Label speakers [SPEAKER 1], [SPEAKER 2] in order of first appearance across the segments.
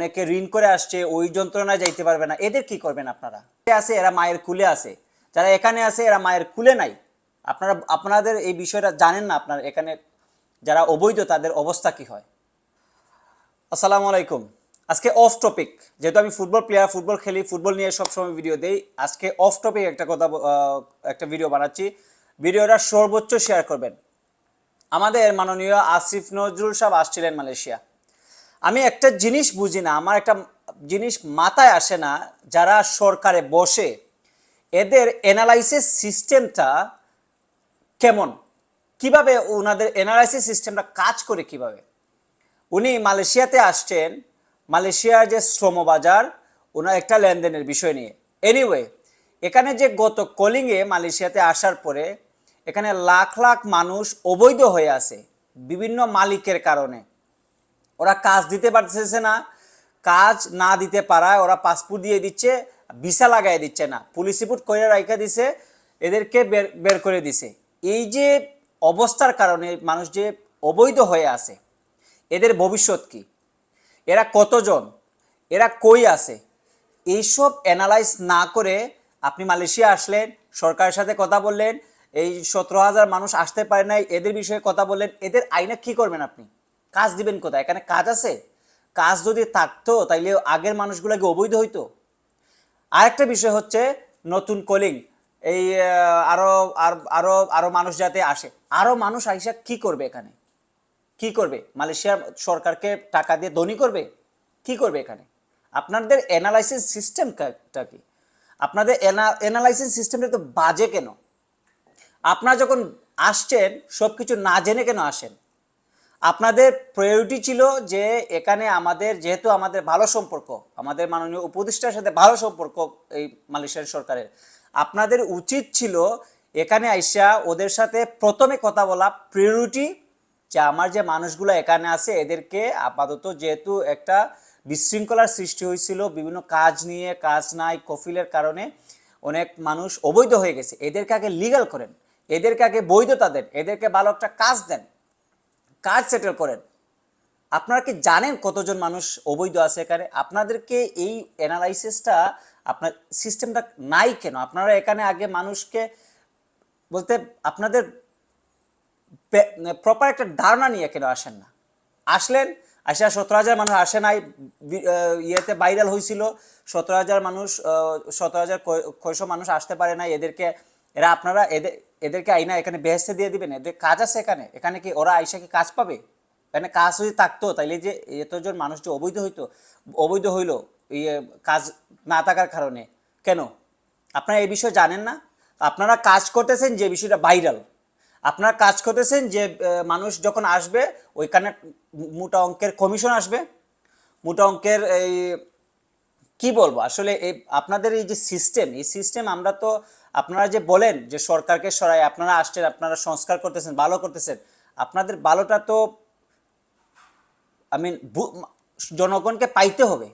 [SPEAKER 1] অনেকে ঋণ করে আসছে, ওই যন্ত্রণায় যাইতে পারবে না। এদের কি করবেন আপনারা? আছে, এরা মায়ের কুলে আছে। যারা এখানে আছে, এরা মায়ের কুলে নাই। আপনারা, আপনাদের এই বিষয়টা জানেন না আপনার, এখানে যারা অবৈধ, তাদের অবস্থা কি হয়? আসসালামু আলাইকুম। আজকে অফ টপিক যেহেতু আমি ফুটবল প্লেয়ার ফুটবল খেলি ফুটবল নিয়ে সবসময় ভিডিও দেই, আজকে অফ টপিক একটা কথা একটা ভিডিও বানাচ্ছি। ভিডিওটা সর্বোচ্চ শেয়ার করবেন। আমাদের মাননীয় আসিফ নজরুল সাহেব আসছিলেন মালয়েশিয়া। আমি একটা জিনিস বুঝি না, আমার একটা জিনিস মাথায় আসে না, যারা সরকারে বসে, এদের অ্যানালাইসিস সিস্টেমটা কেমন? কীভাবে ওনাদের অ্যানালাইসিস সিস্টেমটা কাজ করে কীভাবে? উনি মালয়েশিয়াতে আসছেন, মালয়েশিয়ার যে শ্রমবাজার, ওনার একটা লেনদেনের বিষয় নিয়ে। এনিওয়ে এখানে যে গত কলিংয়ে মালয়েশিয়াতে আসার পরে, এখানে লাখ লাখ মানুষ অবৈধ হয়ে আছে, বিভিন্ন মালিকের কারণে। ওরা কাজ দিতে পারতেছে না, কাজ না দিতে পারায় ওরা পাসপোর্ট দিয়ে দিচ্ছে, ভিসা লাগাই দিচ্ছে না। পুলিশ রিপোর্ট করে রাইখা দিছে, এদেরকে বের বের করে দিছে। এই যে অবস্থার কারণে মানুষ যে অবৈধ হয়ে আছে, এদের ভবিষ্যৎ কি? এরা কতজন? এরা কই আছে? এইসব অ্যানালাইজ না করে আপনি মালয়েশিয়া আসলেন, সরকারের সাথে কথা বললেন, এই সতেরো হাজার মানুষ আসতে পারে নাই, এদের বিষয়ে কথা বললেন, এদের আইনে কি করবেন আপনি? কাজ দিবেন কোথায়? এখানে কাজ আছে? কাজ যদি থাকতো তাইলে আগের মানুষগুলোকে অবৈধ হইতো। আরেকটা বিষয় হচ্ছে নতুন কলিং। এই আহ, আরও আর- আরও আরও মানুষ যাতে আসে। আরও মানুষ আইসা কি করবে এখানে? কি করবে? মালয়েশিয়ার সরকারকে টাকা দিয়ে ধনী করবে? কি করবে এখানে? আপনাদের অ্যানালাইসিস সিস্টেমটা কি আপনাদের অ্যানালাইসিস সিস্টেমটা তো বাজে কেন? আপনারা যখন আসছেন সব কিছু না জেনে কেন আসেন? আপনাদের প্রায়োরিটি ছিল যে এখানে আমাদের, যেহেতু আমাদের ভালো সম্পর্ক, আমাদের মাননীয় উপদেষ্টার সাথে ভালো সম্পর্ক এই মালয়েশিয়ার সরকারের, আপনাদের উচিত ছিল এখানে আইসা ওদের সাথে প্রথমে কথা বলা প্রায়োরিটি যে আমার যে মানুষগুলো এখানে আছে, এদেরকে আপাতত যেহেতু একটা বিশৃঙ্খলার সৃষ্টি হয়েছিল, বিভিন্ন কাজ নিয়ে, কাজ নাই, কফিলের কারণে অনেক মানুষ অবৈধ হয়ে গেছে। এদেরকে আগে লিগাল করেন, এদেরকে আগে বৈধতা দেন, এদেরকে ভালো একটা কাজ দেন। কাজ সেটেল করেন। আপনারা কি জানেন কতজন মানুষ অবৈধ আছে এখানে? আপনাদেরকে এই অ্যানালাইসিসটা আপনার সিস্টেমটা নাই কেন? আপনারা এখানে আগে মানুষকে বলতে আপনাদের প্রপার একটা ধারণা নিয়ে কেন আসেন না? আসলেন, আসা সতেরো হাজার মানুষ আসে নাই ইয়েতে ভাইরাল হয়েছিল। সতেরো হাজার মানুষ সতেরো হাজার কয়শো মানুষ আসতে পারে না এদেরকে এরা আপনারা এদের এদেরকে আইনা এখানে বেহেস্তে দিয়ে দিবেন। এদের কাজ আছে এখানে। এখানে কি ওরা আইসা কি কাজ পাবে? এখানে কাজ যদি থাকতো, তাইলে যে এতজন মানুষ যে অবৈধ হইতো, অবৈধ হইল ইয়ে কাজ না থাকার কারণে। কেন? আপনারা এই বিষয়ে জানেন না? আপনারা কাজ করতেছেন যে বিষয়টা ভাইরাল। আপনারা কাজ করতেছেন যে মানুষ যখন আসবে, ওইখানে মোটা অঙ্কের কমিশন আসবে। মোটা অঙ্কের এই কি বলব? আসলে এই আপনাদের এই যে সিস্টেম এই সিস্টেম আমরা তো আপনারা যে বলেন যে সরকারকে সরাই, আপনারা আসছেন, আপনারা সংস্কার করতেছেন, ভালো করতেছেন, আপনাদের ভালোটা তো আই মিন জনগণকে পাইতে হবে।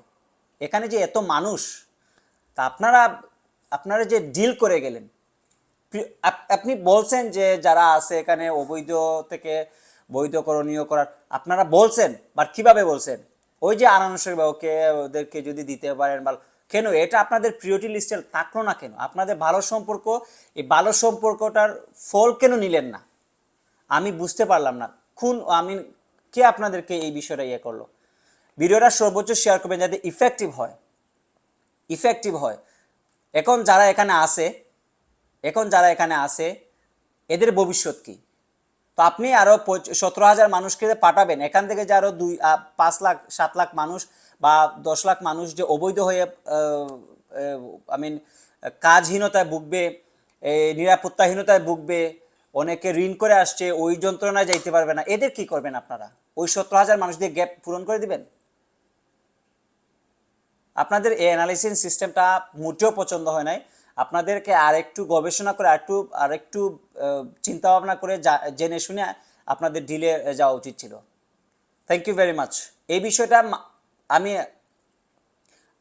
[SPEAKER 1] এখানে যে এত মানুষ, তা আপনারা আপনারা যে ডিল করে গেলেন আপনি বলছেন যে যারা আছে এখানে অবৈধ থেকে বৈধকরণীয় করার, আপনারা বলছেন বাট কীভাবে বলছেন? ওই যে আনানুষের ওকে, ওদেরকে যদি দিতে পারেন, ভালো। কেন? এটা আপনাদের প্রিয়টি লিস্টে থাকল না কেন? আপনাদের ভালো সম্পর্ক, এই ভালো সম্পর্কটার ফল কেন নিলেন না? আমি বুঝতে পারলাম না। খুন আমি কে আপনাদেরকে এই বিষয়টা ইয়ে করল? ভিডিওটা সর্বোচ্চ শেয়ার করবেন যাতে ইফেক্টিভ হয়। ইফেক্টিভ হয়। এখন যারা এখানে আসে এখন যারা এখানে আসে এদের ভবিষ্যৎ কি? তো আপনি আরও সতেরো হাজার মানুষকে পাঠাবেন, এখান থেকে যে আরও দুই পাঁচ লাখ, সাত লাখ মানুষ বা দশ লাখ মানুষ যে অবৈধ হয়ে আই মিন কাজহীনতায় ভুগবে নিরাপত্তাহীনতায় ভুগবে, অনেকে ঋণ করে আসছে, ওই যন্ত্রণায় যাইতে পারবে না, এদের কি করবেন আপনারা? ওই সতেরো হাজার মানুষ দিয়ে গ্যাপ পূরণ করে দিবেন? আপনাদের এই অ্যানালিসিস সিস্টেমটা মোটেও পছন্দ হয় নাই। আপনাদেরকে আরেকটু গবেষণা করে, আরেকটু আরেকটু চিন্তা ভাবনা করে যা- জেনে শুনে আপনাদের ঢিলে যাওয়া উচিত ছিল। থ্যাংক ইউ ভেরি মাচ এই বিষয়টা আমি,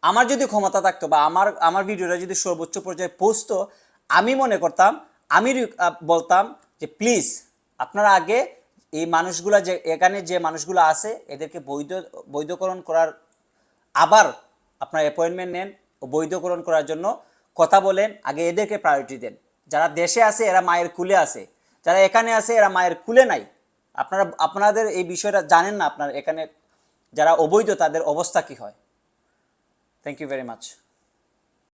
[SPEAKER 1] আমার যদি ক্ষমতা থাকতো বা আমার আমার ভিডিওটা যদি সর্বোচ্চ পর্যায়ে পৌঁছতো আমি মনে করতাম, আমি বলতাম যে, প্লিজ, আপনারা আগে এই মানুষগুলা যে, এখানে যে মানুষগুলো আছে, এদেরকে বৈধ, বৈধকরণ করার, আবার আপনার অ্যাপয়েন্টমেন্ট নেন ও বৈধকরণ করার জন্য কথা বলেন, আগে এদেরকে প্রায়োরিটি দেন। যারা দেশে আছে, এরা মায়ের কুলে আছে। যারা এখানে আছে, এরা মায়ের কুলে নাই। আপনারা, আপনাদের এই বিষয়টা জানেন না আপনার এখানে যারা অবৈধ, তাদের অবস্থা কি হয়? Thank you very much